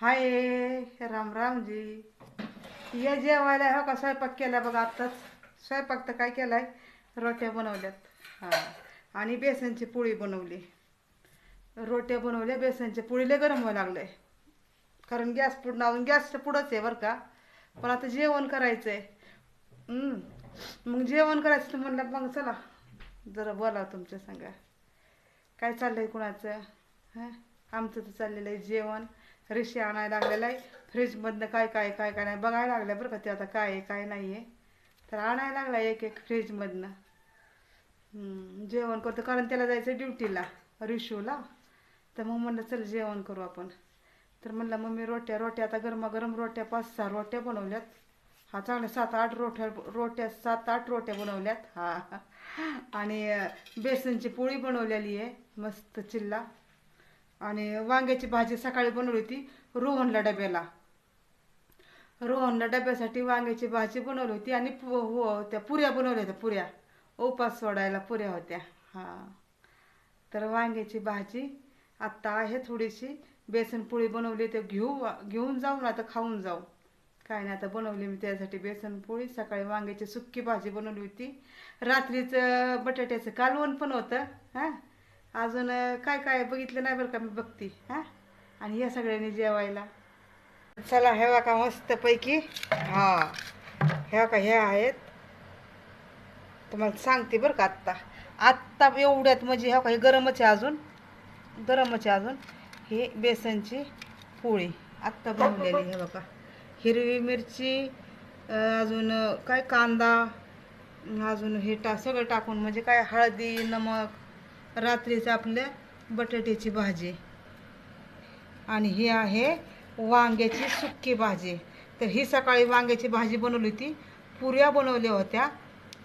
हाय राम रामजी. या जेवायला हो का स्वयंपाक केला बघा आत्ताच. स्वयंपाक तर काय केलाय? रोट्या बनवल्यात. हां. आणि बेसनची पोळी बनवली. रोट्या बनवल्या बेसनच्या पोळीला गरम व्हायला लागलंय. कारण गॅस पुढं अजून गॅसच्या पुढंच आहे बरं का. पण आता जेवण करायचं आहे मग जेवण करायचं तर म्हणलं मग चला जरा बोला तुमच्या सांगा. काय चाललंय कुणाचं? हां? आमचं तर चाललेलं आहे जेवण. रेषी आणायला लागलेलं आहे. फ्रीजमधनं काय काय काय काय नाही. बघायला लागलं बरं का ते आता काय आहे काय नाही आहे. तर आणायला लागला एक एक फ्रीजमधनं. जेवण करतो. कारण त्याला जायचं ड्युटीला रिशूला. तर मग म्हणलं चल जेवण करू आपण. तर म्हणलं मम्मी रोट्या रोट्या आता गरमागरम रोट्या पाच सहा रोट्या बनवल्यात. हा चांगल्या सात आठ रोट्या रोट्या सात आठ रोट्या बनवल्यात. हा. आणि बेसनची पोळी बनवलेली आहे. मस्त चिल्ला. आणि वांग्याची भाजी सकाळी बनवली होती रोहनला डब्याला. रोहनला डब्यासाठी वांग्याची भाजी बनवली होती आणि पु- हो, हो त्या पुऱ्या बनवल्या होत्या पुऱ्या. उपास सोडायला पुऱ्या होत्या. हां. तर वांग्याची भाजी आत्ता आहे थोडीशी. बेसनपोळी बनवली ते घेऊ घेऊन जाऊ ना आता खाऊन जाऊ. काय नाही आता बनवली मी त्यासाठी बेसनपोळी सकाळी वांग्याची सुक्की भाजी बनवली होती. रात्रीचं बटाट्याचं कालवण पण होतं हां. अजून काय काय बघितलं नाही बरं का मी बघती हां? आणि या सगळ्यांनी जेवायला. चला हे बघा मस्तपैकी हा हे बघा हे आहेत. तुम्हाला सांगते बरं का आत्ता. आत्ता एवढ्यात म्हणजे हे बघा हे गरमच आहे अजून. गरमच आहे अजून. हे बेसनची पोळी. आत्ता बनवलेली हे बघा. हिरवी मिरची अजून काय कांदा अजून हे टा सगळं टाकून म्हणजे काय हळदी नमक रात्रीचं आपल्या बटाट्याची भाजी. आणि ही आहे वांग्याची सुक्की भाजी. तर ही सकाळी वांग्याची भाजी बनवली होती. पुऱ्या बनवल्या होत्या.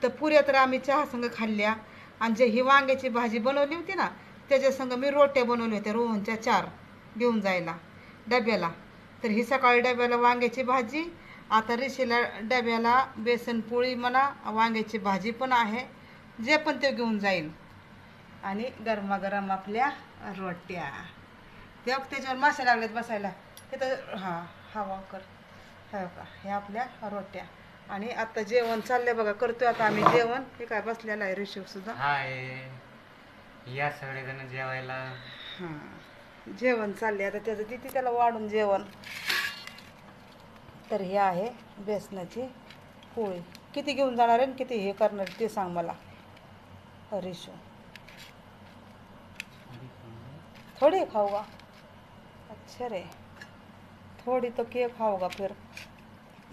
तर पुऱ्या तर आम्ही चहासंग खाल्ल्या. आणि जे ही वांग्याची भाजी बनवली होती ना त्याच्यासंग मी रोट्या बनवल्या होत्या रोहनच्या चार घेऊन जायला डब्याला. तर ही सकाळी डब्याला वांग्याची भाजी आता रिशीला डब्याला बेसन पोळी म्हणा वांग्याची भाजी पण आहे. जे पण ते घेऊन जाईल. आणि गरमागरम आपल्या रोट्या. ते बघ त्याच्यावर मासे लागलेत बसायला. तिथं हां हवा कर. हे का हे आपल्या रोट्या. आणि आता जेवण चाललंय बघा करतोय आता आम्ही जेवण. हे काय बसलेलं आहे ऋषभ सुद्धा? हाय. या सगळेजण जेवायला. हां जेवण चाललंय. आता त्याचं तिथे त्याला वाढून जेवण. तर हे आहे बेसनाची पोळी. किती घेऊन जाणार आहे आणि किती हे करणार ते सांग मला. रिशू थोड़ी खाऊगा। अच्छा रे। थोडी तो केक खाऊगा फिर?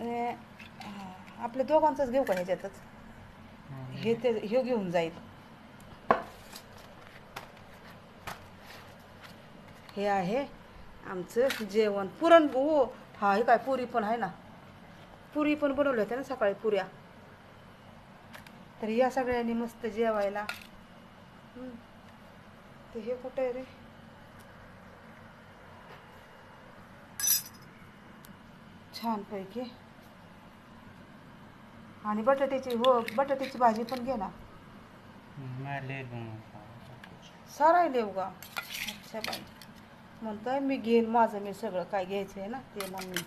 ए, हा, आपल्या दोघांचंच घेऊ का ह्याच्यातच? हे ते हे घेऊन जाईल. हे आहे आमचं जेवण. पुरण हो हा हे काय पुरी पण आहे ना. पुरी पण बनवल्या होत्या ना सकाळी पुऱ्या. तर या सगळ्यांनी मस्त जेवायला. ते हे कुठं आहे रे? छानपैकी. आणि बटाट्याची हो बटाट्याची भाजी पण घे ना. सारा देऊ का अच्छा बाई. म्हणतोय मी घेईल माझं मी सगळं काय घ्यायचं आहे ना ते मग मी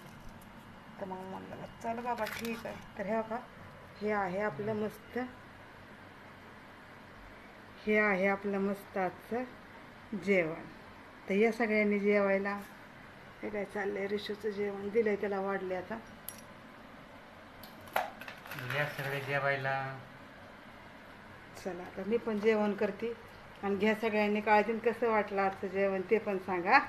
तर मग म्हणलं चल बाबा ठीक आहे. तर हे का हे आहे आपलं मस्त. हे आहे आपलं मस्त आजचं जेवण. तर या सगळ्यांनी जेवायला. हे काय चाललंय? रिशूचं जेवण दिलंय त्याला वाढले आता. या सगळे जेवायला. चला आता मी पण जेवण करते. आणि घ्या सगळ्यांनी काळजीन कसं वाटलं आजचं जेवण ते पण सांगा.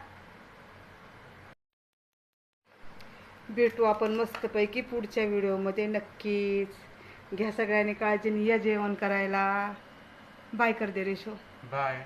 भेटू आपण मस्तपैकी पुढच्या व्हिडिओमध्ये नक्कीच. घ्या सगळ्यांनी काळजीने या जेवण करायला. बाय कर दे रेशो. बाय.